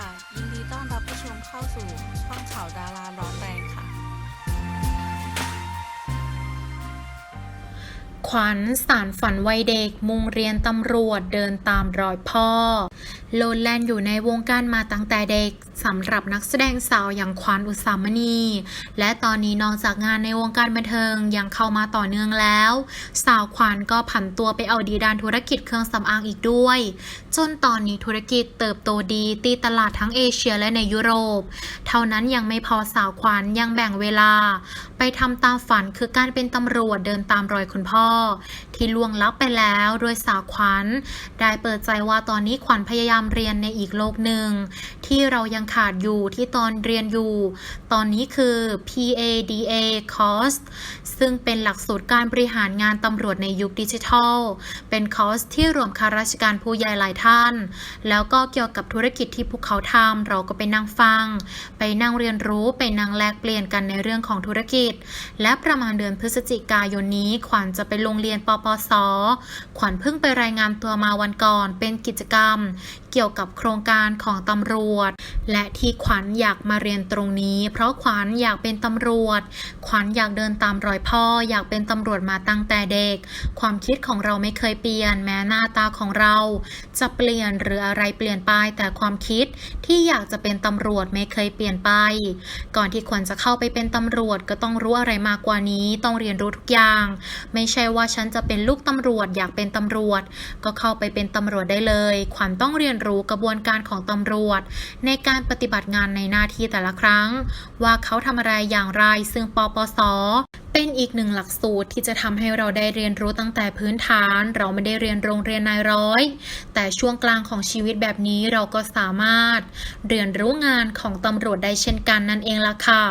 ค่ะ ยินดีต้อนรับผู้ชมเข้าสู่ช่องข่าวดาราร้อนแรงค่ะ ขวัญสารฝันวัยเด็กมุ่งเรียนตำรวจเดินตามรอยพ่อ โลดแล่นอยู่ในวงการมาตั้งแต่เด็กสำหรับนักแสดงสาวอย่างขวัญอุสามณี และตอนนี้นอกจากงานในวงการบันเทิงยังเข้ามาต่อเนื่องแล้ว สาวขวัญก็ผันตัวไปเอาดีด้านธุรกิจเครื่องสำอางอีกด้วย จนตอนนี้ธุรกิจเติบโตดีตีตลาดทั้งเอเชียและในยุโรป เท่านั้นยังไม่พอสาวขวัญยังแบ่งเวลา ไปทำตามฝันคือการเป็นตำรวจเดินตามรอยคุณพ่อ ที่ล่วงลับไปแล้วโดยสาวขวัญได้เปิดใจว่าตอนนี้ขวัญพยายามเรียนในอีกโลกหนึ่ง ที่เรายังขาดอยู่ที่ตอนเรียนอยู่ ตอนนี้คือ PADA Course ซึ่งเป็นหลักสูตรการบริหารงานตำรวจในยุคดิจิทัล เป็นคอร์สที่รวมข้าราชการผู้ใหญ่หลายท่าน แล้วก็เกี่ยวกับธุรกิจที่พวกเขาทำเราก็ไปนั่งฟัง ไปนั่งเรียนรู้ไปนั่งแลกเปลี่ยนกันในเรื่องของธุรกิจ และประมาณเดือนพฤศจิกายนนี้ขวัญจะไปโรงเรียนปปส ขวัญเพิ่งไปรายงานตัวมาวันก่อนเป็นกิจกรรมเกี่ยวกับโครงการของตำรวจ และที่ขวัญอยากมาเรียนตรงนี้ เพราะขวัญอยากเป็นตำรวจ ขวัญอยากเดินตามรอยพ่อ อยากเป็นตำรวจมาตั้งแต่เด็ก ความคิดของเราไม่เคยเปลี่ยน แม้หน้าตาของเรา จะเปลี่ยนหรืออะไรเปลี่ยนไปแต่ความคิดที่อยากจะเป็นตำรวจไม่เคยเปลี่ยนไป ก่อนที่ขวัญจะเข้าไปเป็นตำรวจก็ต้องรู้อะไรมากกว่านี้ ต้องเรียนรู้ทุกอย่าง ไม่ใช่ว่าฉันจะเป็นลูกตำรวจอยากเป็นตำรวจ ก็เข้าไปเป็นตำรวจได้เลย ขวัญต้องเรียนรู้กระบวนการของตำรวจ ในการปฏิบัติงานในหน้าที่แต่ละครั้ง ว่าเขาทำอะไรอย่างไรซึ่งปปสเป็นอีกหนึ่งหลักสูตรที่จะทำให้เราได้เรียนรู้ตั้งแต่พื้นฐาน เราไม่ได้เรียนโรงเรียนนายร้อย แต่ช่วงกลางของชีวิตแบบนี้เราก็สามารถ เรียนรู้งานของตำรวจได้เช่นกันนั่นเองล่ะค่ะ